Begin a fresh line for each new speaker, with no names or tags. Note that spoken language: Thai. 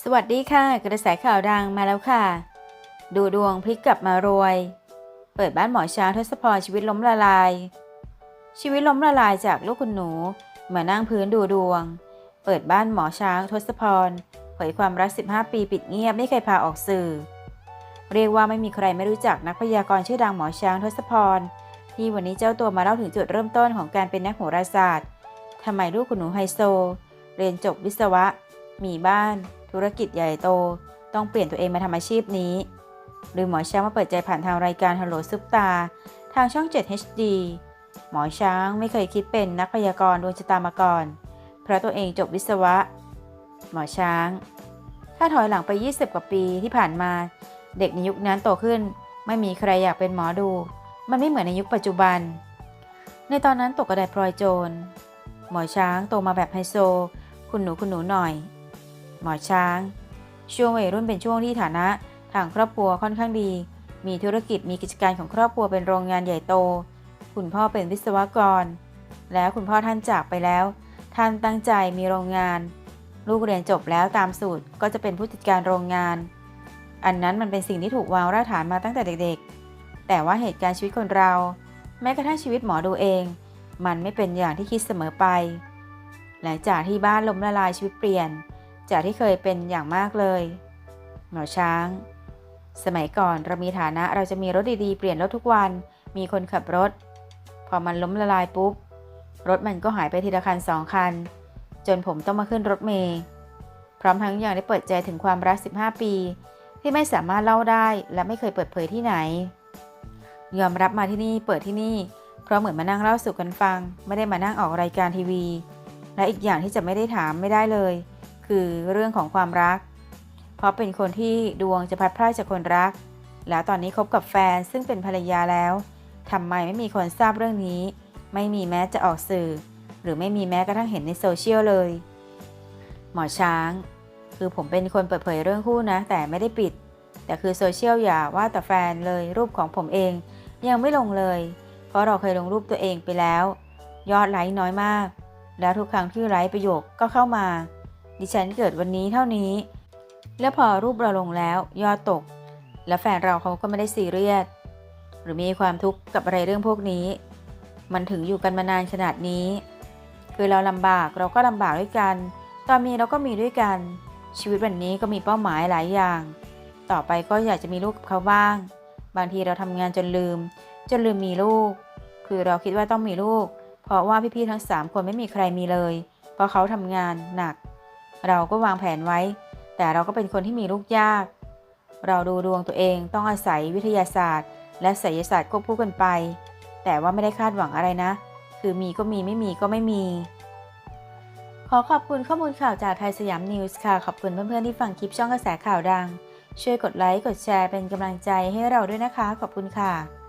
สวัสดีค่ะ กระแสข่าวดังมาแล้วค่ะ ดูดวงพลิกกลับมารวย เปิดบ้านหมอช้างทศพรชีวิตล้มละลาย ชีวิตล้มละลายจากลูกคุณหนูมานั่งพื้นดูดวง เปิดบ้านหมอช้างทศพรเผยความรัก 15 ปีปิดเงียบไม่เคยพาออกสื่อ เรียกว่าไม่มีใครไม่รู้จักนักพยากรณ์ชื่อดังหมอช้างทศพร ที่วันนี้เจ้าตัวมาเล่าถึงจุดเริ่มต้นของการเป็นนักโหราศาสตร์ทำไมลูกคุณหนูไฮโซ เรียนจบวิศวะ มีบ้าน ธุรกิจใหญ่โต ต้องเปลี่ยนตัวเองมาทำอาชีพนี้ หรือหมอช้างมาเปิดใจผ่านทางรายการฮัลโหลซุปตา ทางช่อง 7 HD หมอช้างไม่เคยคิดเป็นนักพยากรณ์ดวงชะตามาก่อน เพราะตัวเองจบวิศวะ หมอช้าง ถ้าถอยหลังไป 20 กว่าปีที่ผ่านมา เด็กในยุคนั้นโตขึ้น ไม่มีใครอยากเป็นหมอดู มันไม่เหมือนในยุคปัจจุบัน ในตอนนั้นตกกระไดพลอยโจร หมอช้างโตมาแบบไฮโซ คุณหนูคุณหนูหน่อย หมอช้าง ช่วงวัยรุ่นเป็นช่วงที่ฐานะทางครอบครัวค่อนข้างดี มีธุรกิจมีกิจการของครอบครัวเป็นโรงงานใหญ่โต คุณพ่อเป็นวิศวกร แล้วคุณพ่อท่านจากไปแล้ว ท่านตั้งใจมีโรงงาน ลูกเรียนจบแล้วตามสูตรก็จะเป็นผู้จัดการโรงงาน อันนั้นมันเป็นสิ่งที่ถูกวางรากฐานมาตั้งแต่เด็กๆ แต่ว่าเหตุการณ์ชีวิตคนเรา แม้กระทั่งชีวิตหมอดูเอง มันไม่เป็นอย่างที่คิดเสมอไป หลังจากที่บ้านล้มละลายชีวิตเปลี่ยน จากที่เคยเป็นอย่างมากเลย หมอช้าง สมัยก่อนเรามีฐานะเราจะมีรถดีๆ เปลี่ยนรถทุกวัน มีคนขับรถ พอมันล้มละลายปุ๊บ รถมันก็หายไปทีละคันสองคัน จนผมต้องมาขึ้นรถเมล์พร้อมทั้งยังได้เปิดใจถึงความรัก 15 ปี ที่ไม่สามารถเล่าได้และไม่เคยเปิดเผยที่ไหน ยอมรับมาที่นี่เปิดที่นี่ เพราะเหมือนมานั่งเล่าสู่กันฟัง ไม่ได้มานั่งออกรายการทีวี และอีกอย่างที่จะไม่ได้ถามไม่ได้เลย คือเรื่องของความรัก เพราะเป็นคนที่ดวงจะพัดพรากจากคนรัก แล้วตอนนี้คบกับแฟนซึ่งเป็นภรรยาแล้วทำไมไม่มีคนทราบเรื่องนี้ ไม่มีแม้จะออกสื่อ หรือไม่มีแม้กระทั่งเห็นในโซเชียลเลย หมอช้าง คือผมเป็นคนเปิดเผยเรื่องคู่นะ แต่ไม่ได้ปิด แต่คือโซเชียลอย่าว่าแต่แฟนเลยรูปของผมเอง ยังไม่ลงเลย เพราะเราเคยลงรูปตัวเองไปแล้ว ยอดไลค์น้อยมาก แล้วทุกครั้งที่ไลค์ประโยคก็เข้ามา ดิฉันเกิดวันนี้เท่านี้ แล้วพอรูปเราลงแล้วยอดตก แล้วแฟนเราเขาก็ไม่ได้ซีเรียสหรือมีความทุกข์กับอะไรเรื่องพวกนี้ มันถึงอยู่กันมานานขนาดนี้ คือเราลำบากเราก็ลำบากด้วยกัน ตอนมีเราก็มีด้วยกัน ชีวิตวันนี้ก็มีเป้าหมายหลายอย่าง ต่อไปก็อยากจะมีลูกกับเขาบ้าง บางทีเราทำงานจนลืม จนลืมมีลูก คือเราคิดว่าต้องมีลูก เพราะว่าพี่ๆทั้ง 3 คนไม่มีใครมีเลย เพราะเขาทำงานหนัก เราก็วางแผนไว้ แต่เราก็เป็นคนที่มีลูกยาก เราดูดวงตัวเองต้องอาศัยวิทยาศาสตร์ และไสยศาสตร์ควบคู่กันไป แต่ว่าไม่ได้คาดหวังอะไรนะ คือมีก็มีไม่มีก็ไม่มี ขอขอบคุณข้อมูลข่าวจากไทยสยามนิวส์ค่ะ ขอบคุณเพื่อนๆที่ฟังคลิปช่องกระแสข่าวดัง ช่วยกดไลค์กดแชร์เป็นกำลังใจให้เราด้วยนะคะ ขอบคุณค่ะ